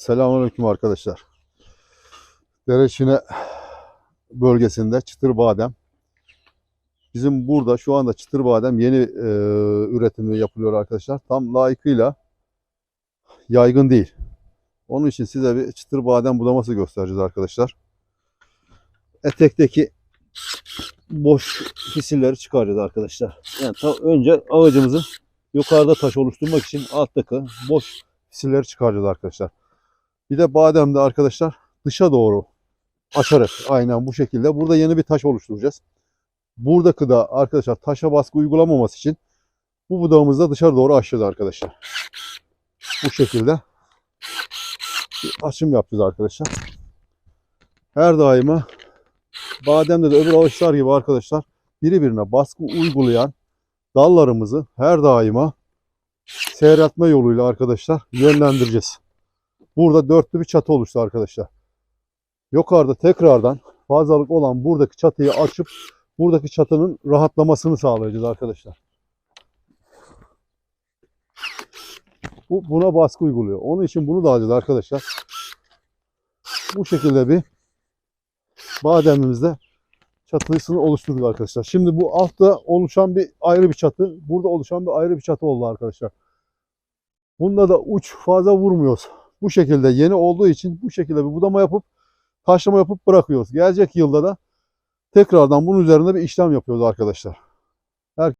Selamünaleyküm arkadaşlar. Dereçine bölgesinde çıtır badem. Bizim burada şu anda çıtır badem yeni e, üretimi yapılıyor arkadaşlar. Tam layıkıyla yaygın değil. Onun için size bir çıtır badem budaması göstereceğiz arkadaşlar. Etekteki boş fisilleri çıkaracağız arkadaşlar. Yani önce ağacımızın yukarıda taş oluşturmak için alttaki boş fisilleri çıkaracağız arkadaşlar. Bir de bademde arkadaşlar dışa doğru açarak aynen bu şekilde burada yeni bir taş oluşturacağız. Buradaki da arkadaşlar taşa baskı uygulamaması için bu budağımızı da dışarı doğru açacağız arkadaşlar. Bu şekilde bir açım yapacağız arkadaşlar. Her daima bademde de öbür ağaçlar gibi arkadaşlar birbirine baskı uygulayan dallarımızı her daima seyretme yoluyla arkadaşlar yönlendireceğiz. Burada dörtlü bir çatı oluştu arkadaşlar. Yukarıda tekrardan fazlalık olan buradaki çatıyı açıp buradaki çatının rahatlamasını sağlayacağız arkadaşlar. Bu buna baskı uyguluyor. Onun için bunu da alacağız arkadaşlar. Bu şekilde bir bademimizde çatısını oluşturduk arkadaşlar. Şimdi bu altta oluşan bir ayrı bir çatı, burada oluşan bir ayrı bir çatı oldu arkadaşlar. Bunda da uç fazla vurmuyoruz. Bu şekilde yeni olduğu için bu şekilde bir budama yapıp taşlama yapıp bırakıyoruz. Gelecek yılda da tekrardan bunun üzerinde bir işlem yapıyoruz arkadaşlar.